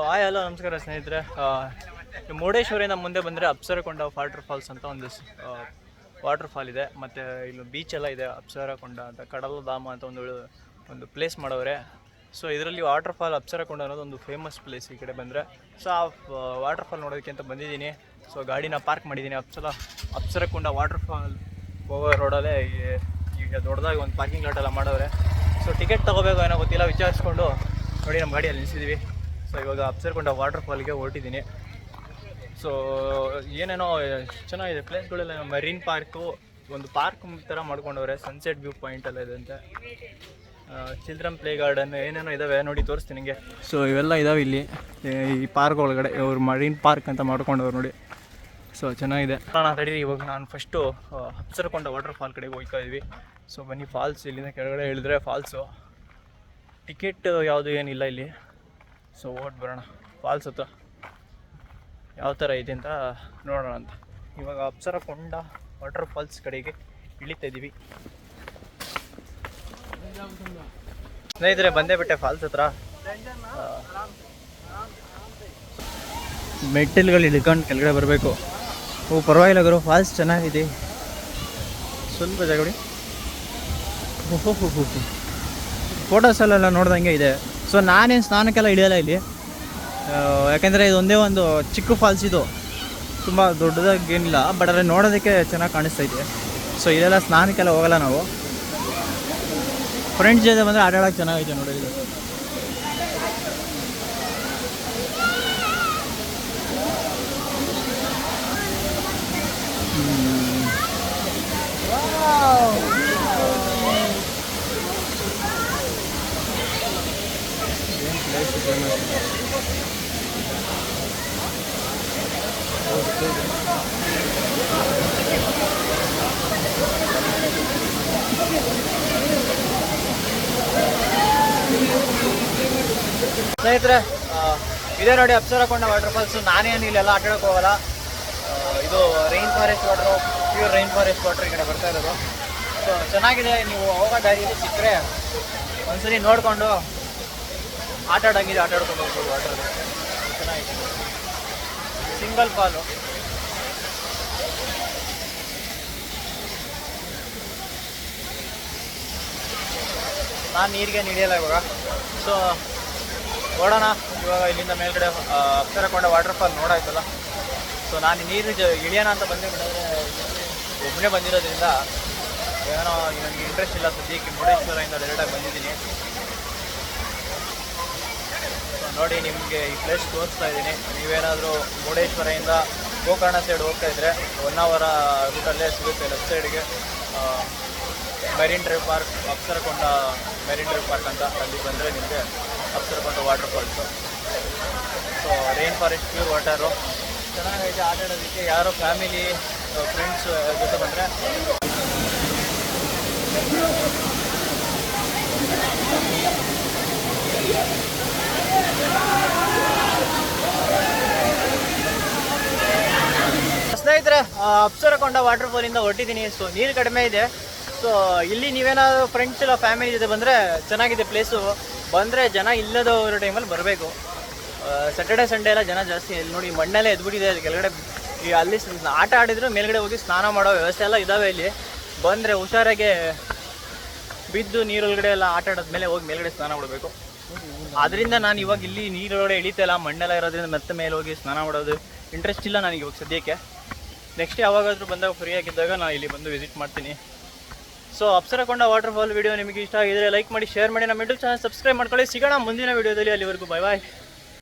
Hi hello ನಮಸ್ಕಾರ ಸ್ನೇಹಿತರೆ. ಮುರುಡೇಶ್ವರಿಂದ ಮುಂದೆ ಬಂದರೆ ಅಪ್ಸರಕೊಂಡ ವಾಟರ್ ಫಾಲ್ಸ್ ಅಂತ ಒಂದು ವಾಟರ್ ಫಾಲ್ ಇದೆ. ಮತ್ತು ಇಲ್ಲಿ ಬೀಚ್ ಎಲ್ಲ ಇದೆ, ಅಪ್ಸರಕೊಂಡ ಅಂತ, ಕಡಲ ಧಾಮ ಅಂತ ಒಂದು ಒಂದು ಪ್ಲೇಸ್ ಮಾಡವ್ರೆ ಸೊ ಇದರಲ್ಲಿ ವಾಟರ್ ಫಾಲ್ ಅಪ್ಸರಕೊಂಡ ಅನ್ನೋದು ಒಂದು ಫೇಮಸ್ ಪ್ಲೇಸ್ ಈ ಕಡೆ ಬಂದರೆ. ಸೊ ಆ ವಾಟರ್ ಫಾಲ್ ನೋಡೋದಕ್ಕೆ ಅಂತ ಬಂದಿದ್ದೀನಿ. ಸೊ ಗಾಡಿನ ಪಾರ್ಕ್ ಮಾಡಿದ್ದೀನಿ. ಅಪ್ಸರ ಅಪ್ಸರಕೊಂಡ ವಾಟರ್ ಫಾಲ್ ಹೋಗೋ ರೋಡಲ್ಲೇ ಈಗ ದೊಡ್ಡದಾಗಿ ಒಂದು ಪಾರ್ಕಿಂಗ್ ಲಾಟ್ ಎಲ್ಲ ಮಾಡವ್ರೆ ಸೊ ಟಿಕೆಟ್ ತೊಗೋಬೇಕು ಏನೋ ಗೊತ್ತಿಲ್ಲ, ವಿಚಾರಿಸ್ಕೊಂಡು ನೋಡಿ ನಮ್ಮ ಗಾಡಿಯಲ್ಲಿ ನಿಲ್ಸಿದ್ದೀವಿ ಸೊ ಇವಾಗ ಅಪ್ಸರ್ಕೊಂಡ ವಾಟರ್ ಫಾಲ್ಗೆ ಹೊರಟಿದ್ದೀನಿ. ಸೊ ಏನೇನೋ ಚೆನ್ನಾಗಿದೆ ಪ್ಲೇಸ್ಗಳೆಲ್ಲ ಮರೀನ್ ಪಾರ್ಕು ಒಂದು ಪಾರ್ಕ್ ಥರ ಮಾಡ್ಕೊಂಡವ್ರೆ ಸನ್ಸೆಟ್ ವ್ಯೂ ಪಾಯಿಂಟ್ ಎಲ್ಲ ಇದೆ ಅಂತೆ. ಚಿಲ್ಡ್ರನ್ ಪ್ಲೇ ಗಾರ್ಡನ್ ಏನೇನೋ ಇದಾವೆ ನೋಡಿ ತೋರಿಸ್ತೀನಿ ನಿಮಗೆ ಸೊ ಇವೆಲ್ಲ ಇದಾವೆ ಇಲ್ಲಿ. ಈ ಪಾರ್ಕ್ ಒಳಗಡೆ ಇವ್ರು ಮರೀನ್ ಪಾರ್ಕ್ ಅಂತ ಮಾಡ್ಕೊಂಡವ್ರು ನೋಡಿ. ಸೊ ಚೆನ್ನಾಗಿದೆ. ನಾನು ತಡೀರಿ ಇವಾಗ ನಾನು ಫಸ್ಟು ಅಪ್ಸರ್ಕೊಂಡ ವಾಟರ್ ಫಾಲ್ ಕಡೆಗೆ ಹೋಗ್ತಾ ಇದ್ವಿ. ಸೊ ಬನ್ನಿ ಫಾಲ್ಸ್ ಇಲ್ಲಿಂದ ಕೆಳಗಡೆ ಇಳಿದ್ರೆ ಫಾಲ್ಸು ಟಿಕೆಟ್ ಯಾವುದು ಏನಿಲ್ಲ ಇಲ್ಲಿ. ಸೊ ಓಟ್ ಬರೋಣ. ಫಾಲ್ಸ್ ಹತ್ರ. ಯಾವ ಥರ ಇದೆ ಅಂತ ನೋಡೋಣ ಅಂತ. ಇವಾಗ ಅಪ್ಸರ ಕೊಂಡ ವಾಟರ್ ಫಾಲ್ಸ್ ಕಡೆಗೆ ಇಳಿತಾ ಇದ್ದೀವಿ ಸ್ನೇಹಿತರೆ, ಬಂದೇ ಬಿಟ್ಟೆ ಫಾಲ್ಸ್ ಹತ್ರ. ಮೆಟ್ಟಿಲುಗಳು ಇಳ್ಕೊಂಡು ಕೆಳಗಡೆ ಬರಬೇಕು. ಓ, ಪರವಾಗಿಲ್ಲ ಗುರು, ಫಾಲ್ಸ್ ಚೆನ್ನಾಗಿದೆ. ಸ್ವಲ್ಪ ಜಗಡಿ ಓಹೋ ಫೋಟೋಸಲ್ಲೆಲ್ಲ ನೋಡ್ದಂಗೆ ಇದೆ. ಸೊ ನಾನೇನು ಸ್ನಾನಕ್ಕೆಲ್ಲ ಇಳಿಯಲ್ಲ ಇಲ್ಲಿ. ಯಾಕೆಂದರೆ ಇದು ಒಂದೇ ಒಂದು ಚಿಕ್ಕ ಫಾಲ್ಸ್ ಇದು. ತುಂಬ ದೊಡ್ಡದಾಗಿ ಏನಿಲ್ಲ ಬಟ್ ಆದರೆ ನೋಡೋದಕ್ಕೆ ಚೆನ್ನಾಗಿ ಕಾಣಿಸ್ತೈತೆ ಸೊ ಇದೆಲ್ಲ ಸ್ನಾನಕ್ಕೆಲ್ಲ ಹೋಗಲ್ಲ ನಾವು. ಫ್ರೆಂಡ್ಸ್ ಜೊತೆ ಬಂದರೆ ಆಟಾಡೋಕ್ಕೆ ಚೆನ್ನಾಗೈತೆ ನೋಡಿ ಇದು ಏನು ಪ್ಲೇಸ್ ಫೇಮಸ್ ಸ್ನೇಹಿತರೆ ಇದೆ ನೋಡಿ ಅಪ್ಸರಕೊಂಡ ವಾಟರ್ ಫಾಲ್ಸ್ ನಾನೇನು ಇಲ್ಲೆಲ್ಲ ಆಟ ಆಡೋಕೆ ಹೋಗಲ್ಲ ಇದು rain forest water pure rain forest water ಈ ಕಡೆ ಬರ್ತಾ ಇರೋದು. ಸೊ ಚೆನ್ನಾಗಿದೆ. ನೀವು ಹೋಗೋ ದಾರಿಯಲ್ಲಿ ಸಿಕ್ಕರೆ ಒಂದ್ಸರಿ ನೋಡಿಕೊಂಡು ಆಟ ಆಟಾಡ್ಕೊಂಡು ಹೋಗ್ಬೋದು ವಾಟರ್ ಚೆನ್ನಾಗಿದೆ. ಸಿಂಗಲ್ ಫಾಲು ನಾನು ನೀರಿಗೆ ನಿಡಿಯಲ್ಲ ಇವಾಗ. ಸೊ ಓಡೋಣ. ಇವಾಗ ಇಲ್ಲಿಂದ ಮೇಲ್ಗಡೆ ಅಪ್ಸರಕೊಂಡ ವಾಟರ್ ಫಾಲ್ ನೋಡಾಯ್ತಲ್ಲ ಸೊ ನಾನು ನೀರು ಜ, ಇಳಿಯೋಣ ಅಂತ ಬಂದೆ ಬಿಟ್ಟರೆ ಒಬ್ಬನೇ ಬಂದಿರೋದ್ರಿಂದ ಏನೋ ನನಗೆ ಇಂಟ್ರೆಸ್ಟ್ ಇಲ್ಲ ಸದ್ಯಕ್ಕೆ ಮುರುಡೇಶ್ವರದಿಂದ ಡೈರೆಕ್ಟಾಗಿ ಬಂದಿದ್ದೀನಿ. ನೋಡಿ ನಿಮಗೆ ಈ ಪ್ಲೇಸ್ ತೋರಿಸ್ತಾ ಇದ್ದೀನಿ. ನೀವೇನಾದರೂ ಮುರುಡೇಶ್ವರದಿಂದ ಗೋಕರ್ಣ ಸೈಡ್ ಹೋಗ್ತಾ ಇದ್ದರೆ ಒನ್ ಅವರ ರೂಟಲ್ಲೇ ಸಿಗುತ್ತೆ ಲೆಫ್ಟ್ ಸೈಡ್ಗೆ marine drive park Apsarakonda marine drive park ಅಂತ ಅಲ್ಲಿ ಬಂದರೆ ನಿಮಗೆ Apsarakonda water falls so rain forest pure water ಚೆನ್ನಾಗೈತೆ ಆಟ ಆಡೋದಕ್ಕೆ ಯಾರೋ ಫ್ಯಾಮಿಲಿ ಫ್ರೆಂಡ್ಸ್ ಜೊತೆ ಬಂದರೆ. ಸ್ನೇಹಿತರೆ ಅಪ್ಸರಕೊಂಡ ವಾಟರ್ ಫಾಲಿಂದ ಹೊರಟಿದ್ದೀನಿ. ಸೊ ನೀರು ಕಡಿಮೆ ಇದೆ. ಸೊ ಇಲ್ಲಿ ನೀವೇನಾದ್ರು ಫ್ರೆಂಡ್ಸ್ ಇಲ್ಲ ಫ್ಯಾಮಿಲಿ ಜೊತೆ ಬಂದರೆ ಚೆನ್ನಾಗಿದೆ ಪ್ಲೇಸು ಬಂದರೆ ಜನ ಇಲ್ಲದವ್ರ ಟೈಮಲ್ಲಿ ಬರಬೇಕು. ಸ್ಯಾಟರ್ಡೆ ಸಂಡೇ ಎಲ್ಲ ಜನ ಜಾಸ್ತಿ ಇಲ್ಲಿ ನೋಡಿ ಮಣ್ಣಲ್ಲೇ ಎದ್ಬಿಟ್ಟಿದೆ. ಅಲ್ಲಿ ಕೆಳಗಡೆ ಈ ಅಲ್ಲಿ ಆಟ ಆಡಿದ್ರು, ಮೇಲ್ಗಡೆ ಹೋಗಿ ಸ್ನಾನ ಮಾಡೋ ವ್ಯವಸ್ಥೆ ಎಲ್ಲ ಇದ್ದಾವೆ ಇಲ್ಲಿ. ಬಂದರೆ ಹುಷಾರಾಗೆ ಬಿದ್ದು ನೀರೊಳಗಡೆ ಎಲ್ಲ ಆಟ ಆಡೋದ್ಮೇಲೆ ಹೋಗಿ ಮೇಲ್ಗಡೆ ಸ್ನಾನ ಮಾಡಬೇಕು. ಅದರಿಂದ ನಾನು ಇವಾಗ ಇಲ್ಲಿ ನೀರೊಳಗಡೆ ಇಳಿತಾ ಇಲ್ಲ, ಮಣ್ಣೆಲ್ಲ ಇರೋದ್ರಿಂದ ಮತ್ತೆ ಮೇಲೆ ಹೋಗಿ ಸ್ನಾನ ಮಾಡೋದು ಇಂಟ್ರೆಸ್ಟ್ ಇಲ್ಲ ನನಗೆ ಇವಾಗ ಸದ್ಯಕ್ಕೆ. ನೆಕ್ಸ್ಟ್ ಯಾವಾಗಾದರೂ ಬಂದಾಗ ಫ್ರೀ ಆಗಿದ್ದಾಗ ನಾನು ಇಲ್ಲಿ ಬಂದು ವಿಸಿಟ್ ಮಾಡ್ತೀನಿ. So Apsarakonda water fall video ನಿಮಗೆ ಇಷ್ಟ ಆಗಿದ್ರೆ ಲೈಕ್ ಮಾಡಿ ಶೇರ್ ಮಾಡಿ, ನಮ್ಮ ಯೂಟ್ಯೂಬ್ ಚಾನಲ್ ಸಬ್ಸ್ಕ್ರೈಬ್ ಮಾಡ್ಕೊಳ್ಳಿ. ಸಿಗೋಣ ಮುಂದಿನ ವಿಡಿಯೋದಲ್ಲಿ ಅಲ್ಲಿವರೆಗೂ ಬೈ ಬಾಯ್